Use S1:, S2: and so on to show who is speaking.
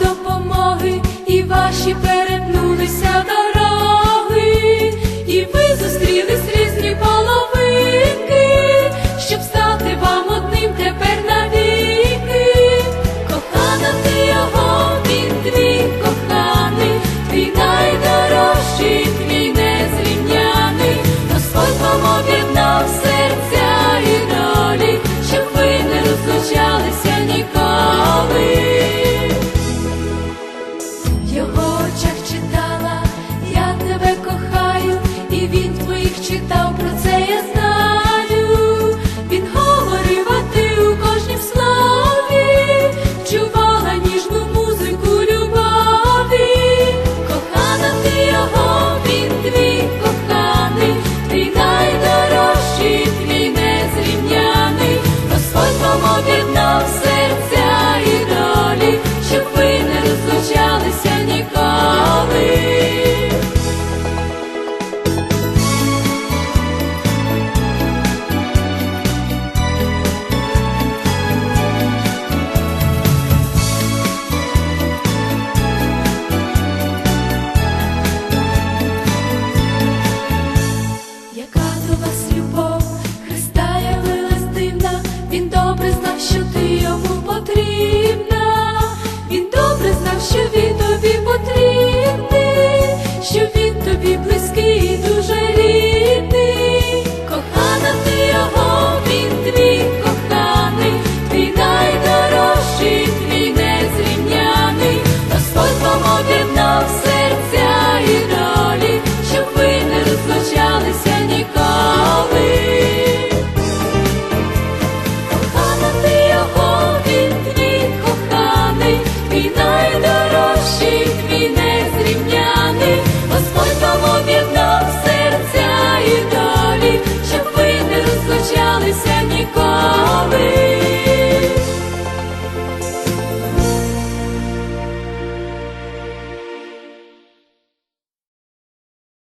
S1: допомоги, і ваші перетнулися до. seni